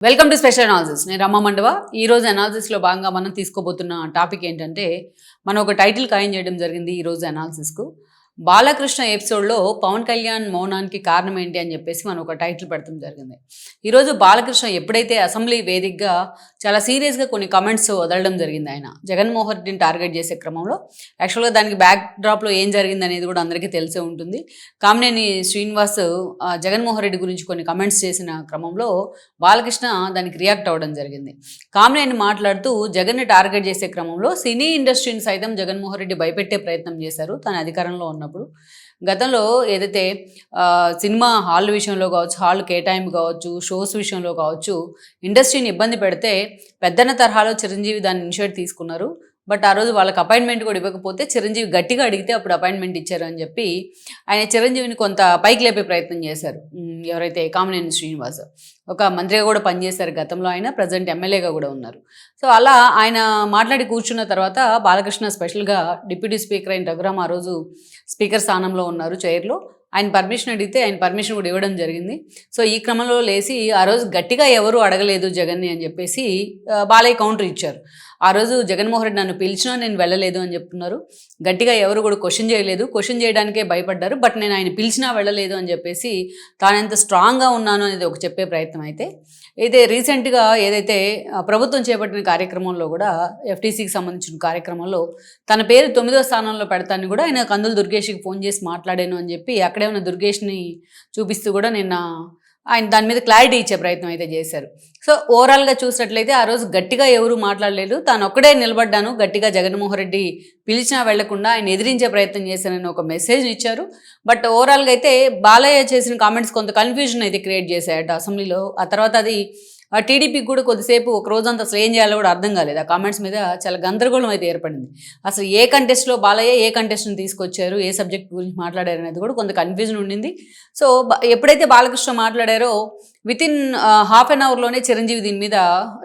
Welcome to special analysis నేను రమ్మ మండవ. ఈ రోజు అనాలిసిస్లో భాగంగా మనం తీసుకోబోతున్న టాపిక్ ఏంటంటే మనం ఒక టైటిల్ ఖాయం చేయడం జరిగింది ఈరోజు అనాలిసిస్కు బాలకృష్ణ ఎపిసోడ్లో పవన్ కళ్యాణ్ మౌనానికి కారణం ఏంటి అని చెప్పేసి మనం ఒక టైటిల్ పెడతాం జరిగింది. ఈరోజు బాలకృష్ణ ఎప్పుడైతే అసెంబ్లీ వేదికగా చాలా సీరియస్గా కొన్ని కమెంట్స్ వదలడం జరిగింది ఆయన. జగన్మోహన్ రెడ్డిని టార్గెట్ చేసే క్రమంలో. యాక్చువల్గా దానికి బ్యాక్ డ్రాప్లో ఏం జరిగింది అనేది కూడా అందరికీ తెలిసే ఉంటుంది. కామినేని శ్రీనివాస్ జగన్మోహన్ రెడ్డి గురించి కొన్ని కమెంట్స్ చేసిన క్రమంలో బాలకృష్ణ దానికి రియాక్ట్ అవ్వడం జరిగింది. కామినేని మాట్లాడుతూ జగన్ని టార్గెట్ చేసే క్రమంలో సినీ ఇండస్ట్రీని సైతం జగన్మోహన్ రెడ్డి భయపెట్టే ప్రయత్నం చేశారు. తన అధికారంలో ఉన్నప్పుడు గతంలో ఏదైతే సినిమా హాల్ విషయంలో కావచ్చు హాల్ కేటాయింపు కావచ్చు షోస్ విషయంలో కావచ్చు ఇండస్ట్రీని ఇబ్బంది పెడితే పెద్దన్న తరహాలో చిరంజీవి దాన్ని ఇనిషియేట్ తీసుకున్నారు. బట్ ఆ రోజు వాళ్ళకి అపాయింట్మెంట్ కూడా ఇవ్వకపోతే చిరంజీవి గట్టిగా అడిగితే అప్పుడు అపాయింట్మెంట్ ఇచ్చారు అని చెప్పి ఆయన చిరంజీవిని కొంత పైకి లేపే ప్రయత్నం చేశారు. ఎవరైతే కామినేని శ్రీనివాస్ ఒక మంత్రిగా కూడా పనిచేశారు గతంలో ఆయన ప్రజెంట్ ఎమ్మెల్యేగా కూడా ఉన్నారు. సో అలా ఆయన మాట్లాడి కూర్చున్న తర్వాత బాలకృష్ణ స్పెషల్గా డిప్యూటీ స్పీకర్ అయిన రఘురామ్ ఆ రోజు స్పీకర్ స్థానంలో ఉన్నారు చైర్లో. ఆయన పర్మిషన్ అడిగితే ఆయన పర్మిషన్ కూడా ఇవ్వడం జరిగింది. సో ఈ క్రమంలో లేచి ఆ రోజు గట్టిగా ఎవరు అడగలేదు జగన్ని అని చెప్పేసి బాలయ్య కౌంటర్ ఇచ్చారు. ఆ రోజు జగన్మోహన్ రెడ్డి నన్ను పిలిచినా నేను వెళ్ళలేదు అని చెప్తున్నారు. గట్టిగా ఎవరు కూడా క్వశ్చన్ చేయలేదు. క్వశ్చన్ చేయడానికే భయపడ్డారు. బట్ నేను ఆయన పిలిచినా వెళ్ళలేదు అని చెప్పేసి తానెంత స్ట్రాంగ్గా ఉన్నాను అనేది ఒక చెప్పే ప్రయత్నం అయితే. అయితే రీసెంట్గా ఏదైతే ప్రభుత్వం చేపట్టిన కార్యక్రమంలో కూడా ఎఫ్టీసీకి సంబంధించిన కార్యక్రమంలో తన పేరు తొమ్మిదో స్థానంలో పెడతాను కూడా ఆయన కందులు దుర్గేష్కి ఫోన్ చేసి మాట్లాడాను అని చెప్పి అక్కడే ఉన్న దుర్గేష్ని చూపిస్తూ కూడా నిన్న ఆయన దాని మీద క్లారిటీ ఇచ్చే ప్రయత్నం అయితే చేశారు. సో ఓవరాల్గా చూసినట్లయితే ఆ రోజు గట్టిగా ఎవరు మాట్లాడలేదు. తాను ఒక్కడే నిలబడ్డాను. గట్టిగా జగన్మోహన్ రెడ్డి పిలిచినా వెళ్ళకుండా ఆయన ఎదిరించే ప్రయత్నం చేశానని ఒక మెసేజ్ ఇచ్చారు. బట్ ఓవరాల్గా అయితే బాలయ్య చేసిన కామెంట్స్ కొంత కన్ఫ్యూజన్ అయితే క్రియేట్ చేశాయట అసెంబ్లీలో. ఆ తర్వాత అది టీడీపీకి కూడా కొద్దిసేపు ఒక రోజంతా అసలు ఏం చేయాలో కూడా అర్థం కాలేదు. ఆ కామెంట్స్ మీద చాలా గందరగోళం అయితే ఏర్పడింది. అసలు ఏ కంటెస్ట్లో బాలయ్య ఏ కంటెస్ట్ని తీసుకొచ్చారు ఏ సబ్జెక్ట్ గురించి మాట్లాడారు అనేది కూడా కొంత కన్ఫ్యూజన్ ఉండింది. సో బ- ఎప్పుడైతే బాలకృష్ణ మాట్లాడారో విత్ ఇన్ హాఫ్ అన్ అవర్లోనే చిరంజీవి దీని మీద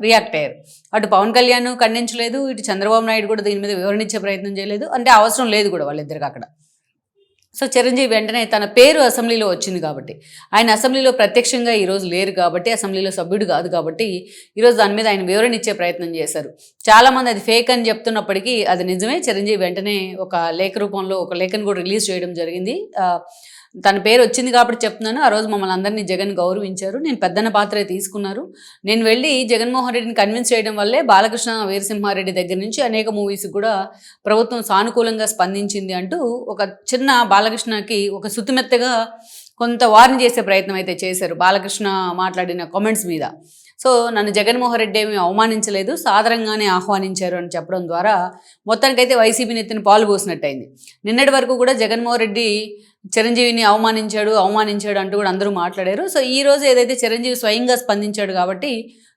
రియాక్ట్ అయ్యారు. అటు పవన్ కళ్యాణ్ ఖండించలేదు ఇటు చంద్రబాబు నాయుడు కూడా దీని మీద వివరణ ఇచ్చే ప్రయత్నం చేయలేదు. అంటే అవసరం లేదు కూడా వాళ్ళిద్దరికి అక్కడ. సో చిరంజీవి వెంటనే తన పేరు అసెంబ్లీలో వచ్చింది కాబట్టి. ఆయన అసెంబ్లీలో ప్రత్యక్షంగా ఈరోజు లేరు కాబట్టి అసెంబ్లీలో సభ్యుడు కాదు కాబట్టి ఈరోజు దాని మీద ఆయన వివరణ ఇచ్చే ప్రయత్నం చేశారు. చాలామంది అది ఫేక్ అని చెప్తున్నప్పటికీ అది నిజమే. చిరంజీవి వెంటనే ఒక లేఖ రూపంలో ఒక లేఖను కూడా రిలీజ్ చేయడం జరిగింది. తన పేరు వచ్చింది కాబట్టి చెప్తున్నాను. ఆ రోజు మమ్మల్ని అందరినీ జగన్ గౌరవించారు. నేను పెద్దన పాత్ర తీసుకున్నారు. నేను వెళ్ళి జగన్మోహన్ రెడ్డిని కన్విన్స్ చేయడం వల్లే బాలకృష్ణ వీరసింహారెడ్డి దగ్గర నుంచి అనేక మూవీస్ కూడా ప్రభుత్వం సానుకూలంగా స్పందించింది అంటూ ఒక చిన్న బాలకృష్ణకి ఒక సుతిమెత్తగా కొంత వార్న్ చేసే ప్రయత్నం అయితే చేశారు. బాలకృష్ణ మాట్లాడిన కామెంట్స్ మీద. సో నన్ను జగన్మోహన్ రెడ్డి ఏమీ అవమానించలేదు సాదరంగానే ఆహ్వానించారు అని చెప్పడం ద్వారా మొత్తానికైతే వైసీపీ నెత్తిన పాలు పోసినట్టయింది. నిన్నటి వరకు కూడా జగన్మోహన్ రెడ్డి చిరంజీవిని అవమానించాడు అవమానించాడు అంటూ కూడా అందరూ మాట్లాడారు. సో ఈ రోజు ఏదైతే చిరంజీవి స్వయంగా స్పందించాడు కాబట్టి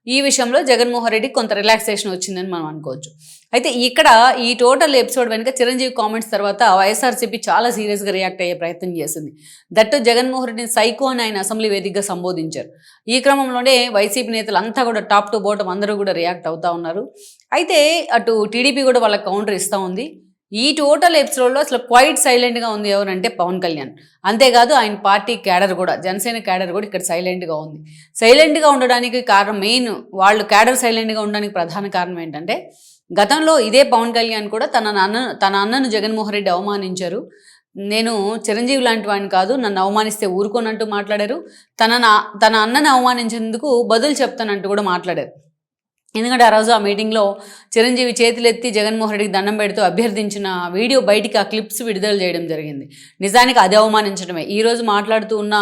ఈ విషయంలో జగన్మోహన్ రెడ్డికి కొంత రిలాక్సేషన్ వచ్చిందని మనం అనుకోవచ్చు. అయితే ఇక్కడ ఈ టోటల్ ఎపిసోడ్ వెనుక చిరంజీవి కామెంట్స్ తర్వాత వైఎస్ఆర్సీపీ చాలా సీరియస్గా రియాక్ట్ అయ్యే ప్రయత్నం చేసింది. దట్టు జగన్మోహన్ రెడ్డిని సైకో అని ఆయన అసెంబ్లీ వేదికగా సంబోధించారు. ఈ క్రమంలోనే వైసీపీ నేతలు అంతా కూడా టాప్ టు బోటం అందరూ కూడా రియాక్ట్ అవుతూ ఉన్నారు. అయితే అటు టీడీపీ కూడా వాళ్ళకి కౌంటర్ ఇస్తూ ఉంది. ఈ టోటల్ ఎపిసోడ్లో అసలు క్వైట్ సైలెంట్గా ఉంది ఎవరంటే పవన్ కళ్యాణ్. అంతేకాదు ఆయన పార్టీ క్యాడర్ కూడా జనసేన క్యాడర్ కూడా ఇక్కడ సైలెంట్గా ఉంది. సైలెంట్గా ఉండడానికి కారణం మెయిన్ వాళ్ళు క్యాడర్ సైలెంట్గా ఉండడానికి ప్రధాన కారణం ఏంటంటే గతంలో ఇదే పవన్ కళ్యాణ్ కూడా తన నాన్న తన అన్నను జగన్మోహన్ రెడ్డి అవమానించారు. నేను చిరంజీవి లాంటి వాడిని కాదు నన్ను అవమానిస్తే ఊరుకోనంటూ మాట్లాడారు. తన నా- తన అన్నను అవమానించేందుకు బదులు చెప్తానంటూ కూడా మాట్లాడారు. ఎందుకంటే ఆ రోజు ఆ మీటింగ్లో చిరంజీవి చేతులెత్తి జగన్మోహన్ రెడ్డికి దండం పెడుతూ అభ్యర్థించిన వీడియో బయటికి ఆ క్లిప్స్ విడుదల చేయడం జరిగింది. నిజానికి అది అవమానించడమే. ఈరోజు మాట్లాడుతూ ఉన్న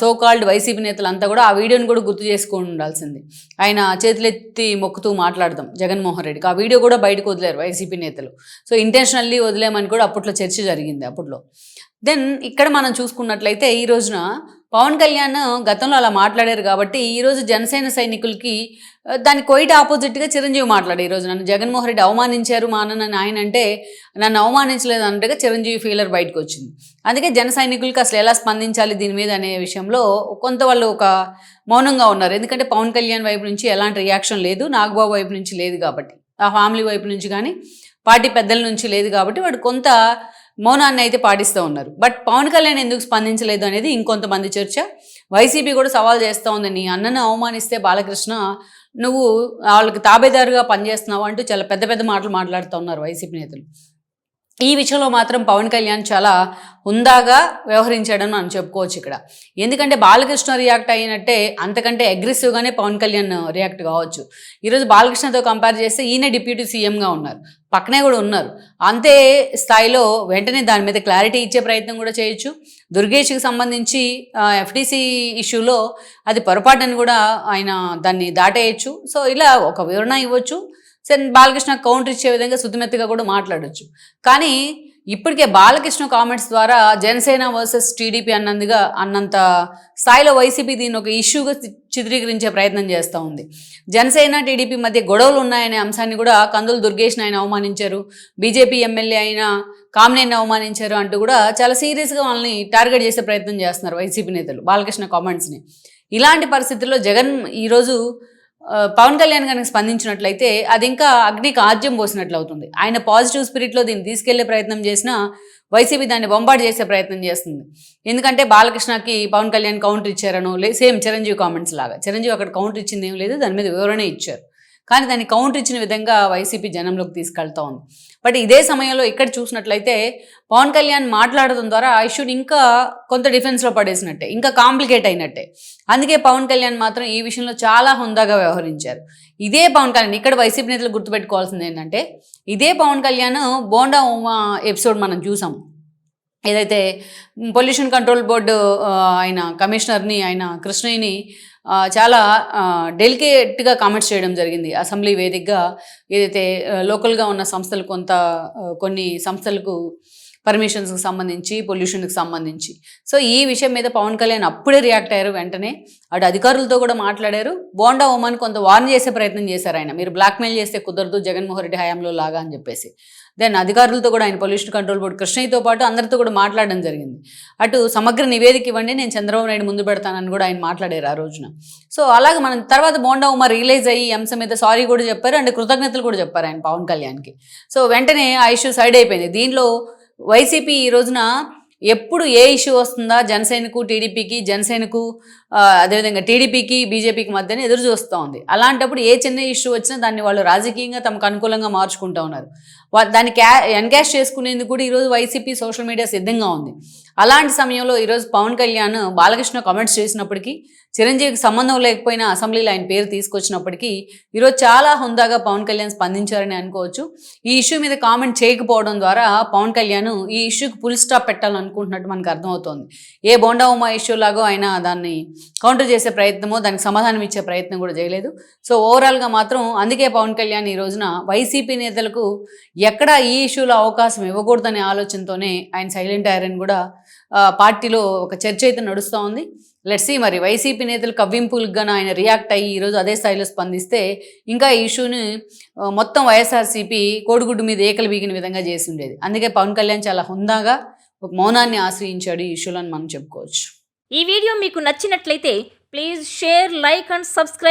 సో కాల్డ్ వైసీపీ నేతలంతా కూడా ఆ వీడియోని కూడా గుర్తు చేసుకొని ఉండాల్సింది ఆయన చేతులెత్తి మొక్కుతూ మాట్లాడదాం జగన్మోహన్ రెడ్డికి. ఆ వీడియో కూడా బయటకు వదిలేరు వైసీపీ నేతలు. సో ఇంటెన్షనల్లీ వదిలేమని కూడా అప్పట్లో చర్చ జరిగింది అప్పట్లో. దెన్ ఇక్కడ మనం చూసుకున్నట్లయితే ఈ రోజున పవన్ కళ్యాణ్ గతంలో అలా మాట్లాడారు కాబట్టి ఈరోజు జనసేన సైనికులకి దాని కొయిట్ ఆపోజిట్గా చిరంజీవి మాట్లాడారు ఈరోజు నన్ను జగన్మోహన్ రెడ్డి అవమానించారు మా అన్న ఆయన అంటే నన్ను అవమానించలేదు అన్నట్టుగా చిరంజీవి ఫీలర్ బయటకు వచ్చింది. అందుకే జన సైనికులకి అసలు ఎలా స్పందించాలి దీని మీద అనే విషయంలో కొంత వాళ్ళు ఒక మౌనంగా ఉన్నారు. ఎందుకంటే పవన్ కళ్యాణ్ వైపు నుంచి ఎలాంటి రియాక్షన్ లేదు నాగబాబు వైపు నుంచి లేదు కాబట్టి. ఆ ఫ్యామిలీ వైపు నుంచి కానీ పార్టీ పెద్దల నుంచి లేదు కాబట్టి వాడు కొంత మౌనాన్ని అయితే పాటిస్తూ ఉన్నారు. బట్ పవన్ కళ్యాణ్ ఎందుకు స్పందించలేదు అనేది ఇంకొంతమంది చర్చ. వైసీపీ కూడా సవాల్ చేస్తూ ఉంది. నీ అన్నను అవమానిస్తే బాలకృష్ణ నువ్వు వాళ్ళకి తాబేదారుగా పనిచేస్తున్నావు అంటూ చాలా పెద్ద పెద్ద మాటలు మాట్లాడుతూ ఉన్నారు వైసీపీ నేతలు. ఈ విషయంలో మాత్రం పవన్ కళ్యాణ్ చాలా హుందాగా వ్యవహరించాడని మనం చెప్పుకోవచ్చు ఇక్కడ. ఎందుకంటే బాలకృష్ణ రియాక్ట్ అయినట్టే అంతకంటే అగ్రెసివ్గానే పవన్ కళ్యాణ్ రియాక్ట్ కావచ్చు. ఈరోజు బాలకృష్ణతో కంపేర్ చేస్తే ఈయన డిప్యూటీ సీఎంగా ఉన్నారు. పక్కనే కూడా ఉన్నారు. అంతే స్థాయిలో వెంటనే దాని మీద క్లారిటీ ఇచ్చే ప్రయత్నం కూడా చేయొచ్చు. దుర్గేష్కి సంబంధించి ఎఫ్డీసీ ఇష్యూలో అది పొరపాటుని కూడా ఆయన దాన్ని దాటేయచ్చు. సో ఇలా ఒక వివరణ ఇవ్వచ్చు. సరే బాలకృష్ణ కౌంటర్ ఇచ్చే విధంగా సుతిమెత్తగా కూడా మాట్లాడచ్చు. కానీ ఇప్పటికే బాలకృష్ణ కామెంట్స్ ద్వారా జనసేన వర్సెస్ టీడీపీ అన్నందుగా అన్నంత స్థాయిలో వైసీపీ దీన్ని ఒక ఇష్యూగా చిత్రీకరించే ప్రయత్నం చేస్తూ ఉంది. జనసేన టీడీపీ మధ్య గొడవలు ఉన్నాయనే అంశాన్ని కూడా కందులు దుర్గేష్ని ఆయన అవమానించారు. బీజేపీ ఎమ్మెల్యే అయిన కామినేని అవమానించారు అంటూ కూడా చాలా సీరియస్గా వాళ్ళని టార్గెట్ చేసే ప్రయత్నం చేస్తున్నారు వైసీపీ నేతలు బాలకృష్ణ కామెంట్స్ని ఇలాంటి పరిస్థితుల్లో జగన్ ఈరోజు పవన్ కళ్యాణ్ కనుక స్పందించినట్లయితే అది ఇంకా అగ్నికి ఆజ్యం పోసినట్లు అవుతుంది. ఆయన పాజిటివ్ స్పిరిట్లో దీన్ని తీసుకెళ్ళే ప్రయత్నం చేసినా వైసీపీ దాన్ని బొంబాటు చేసే ప్రయత్నం చేస్తుంది. ఎందుకంటే బాలకృష్ణకి పవన్ కళ్యాణ్ కౌంటర్ ఇచ్చారనో లే సేమ్ చిరంజీవి కామెంట్స్ లాగా. చిరంజీవి అక్కడ కౌంటర్ ఇచ్చింది ఏం లేదు దాని మీద వివరణ ఇచ్చారు. కానీ దాన్ని కౌంటర్ ఇచ్చిన విధంగా వైసీపీ జనంలోకి తీసుకెళ్తా ఉంది. బట్ ఇదే సమయంలో ఇక్కడ చూసినట్లయితే పవన్ కళ్యాణ్ మాట్లాడడం ద్వారా ఆ ఇష్యూని ఇంకా కొంత డిఫెన్స్లో పడేసినట్టే ఇంకా కాంప్లికేట్ అయినట్టే. అందుకే పవన్ కళ్యాణ్ మాత్రం ఈ విషయంలో చాలా హుందాగా వ్యవహరించారు. ఇదే పవన్ కళ్యాణ్ ఇక్కడ వైసీపీ నేతలు గుర్తుపెట్టుకోవాల్సింది ఏంటంటే ఇదే పవన్ కళ్యాణ్ బోండా ఉమా ఎపిసోడ్ మనం చూసాం. ఏదైతే పొల్యూషన్ కంట్రోల్ బోర్డు ఆయన కమిషనర్ని ఆయన కృష్ణయ్యని చాలా డెలికేట్గా కామెంట్స్ చేయడం జరిగింది. అసెంబ్లీ వేదికగా ఏదైతే లోకల్గా ఉన్న సంస్థలు కొంత కొన్ని సంస్థలకు పర్మిషన్స్కి సంబంధించి పొల్యూషన్కి సంబంధించి. సో ఈ విషయం మీద పవన్ కళ్యాణ్ అప్పుడే రియాక్ట్ అయ్యారు వెంటనే. అటు అధికారులతో కూడా మాట్లాడారు. బోండా ఉమాన్ కొంత వార్న్ చేసే ప్రయత్నం చేశారు ఆయన. మీరు బ్లాక్మెయిల్ చేస్తే కుదరదు జగన్మోహన్ రెడ్డి హయాంలో లాగా అని చెప్పేసి. దెన్ అధికారులతో కూడా ఆయన పొల్యూషన్ కంట్రోల్ బోర్డు కృష్ణయ్యతో పాటు అందరితో కూడా మాట్లాడడం జరిగింది. అటు సమగ్ర నివేదిక ఇవ్వండి నేను చంద్రబాబు నాయుడు ముందు పెడతానని కూడా ఆయన మాట్లాడారు ఆ రోజున. సో అలాగే మనం తర్వాత బోండా ఉమా రిలీజ్ అయ్యి అంశం మీద సారీ కూడా చెప్పారు అండ్ కృతజ్ఞతలు కూడా చెప్పారు ఆయన పవన్ కళ్యాణ్కి. సో వెంటనే ఆ ఇష్యూ సైడ్ అయిపోయింది. దీనిలో వైసీపీ ఈ రోజున ఎప్పుడు ఏ ఇష్యూ వస్తుందా జనసేనకు టీడీపీకి జనసేనకు అదేవిధంగా టీడీపీకి బీజేపీకి మధ్యన ఎదురు చూస్తూ ఉంది. అలాంటప్పుడు ఏ చిన్న ఇష్యూ వచ్చినా దాన్ని వాళ్ళు రాజకీయంగా తమకు అనుకూలంగా మార్చుకుంటూ ఉన్నారు. దాన్ని క్యా ఎన్కాష్ చేసుకునేందుకు కూడా ఈరోజు వైసీపీ సోషల్ మీడియా సిద్ధంగా ఉంది. అలాంటి సమయంలో ఈరోజు పవన్ కళ్యాణ్ బాలకృష్ణ కామెంట్స్ చేసినప్పటికీ చిరంజీవికి సంబంధం లేకపోయినా అసెంబ్లీలో ఆయన పేరు తీసుకొచ్చినప్పటికీ ఈరోజు చాలా హుందాగా పవన్ కళ్యాణ్ స్పందించారని అనుకోవచ్చు. ఈ ఇష్యూ మీద కామెంట్ చేయకపోవడం ద్వారా పవన్ కళ్యాణ్ ఈ ఇష్యూకి ఫుల్ స్టాప్ పెట్టాలనుకుంటున్నట్టు మనకు అర్థమవుతోంది. ఏ బోండా ఉమా ఇష్యూ లాగో ఆయన దాన్ని కౌంటర్ చేసే ప్రయత్నమో దానికి సమాధానం ఇచ్చే ప్రయత్నం కూడా చేయలేదు. సో ఓవరాల్గా మాత్రం అందుకే పవన్ కళ్యాణ్ ఈ రోజున వైసీపీ నేతలకు ఎక్కడ ఈ ఇష్యూలో అవకాశం ఇవ్వకూడదనే ఆలోచనతోనే ఆయన సైలెంట్ అయ్యారని కూడా పార్టీలో ఒక చర్చ అయితే నడుస్తూ ఉంది. లెట్సీ మరి వైసీపీ నేతలు కవ్వింపులకు గాను ఆయన రియాక్ట్ అయ్యి ఈరోజు అదే స్థాయిలో స్పందిస్తే ఇంకా ఈ ఇష్యూని మొత్తం వైఎస్ఆర్సీపీ కోడిగుడ్డు మీద ఏకలు బీగిన విధంగా చేసి ఉండేది అందుకే పవన్ కళ్యాణ్ చాలా హుందాగా ఒక మౌనాన్ని ఆశ్రయించాడు ఈ ఇష్యూలో అని మనం చెప్పుకోవచ్చు. ఈ వీడియో మీకు నచ్చినట్లయితే please share like and subscribe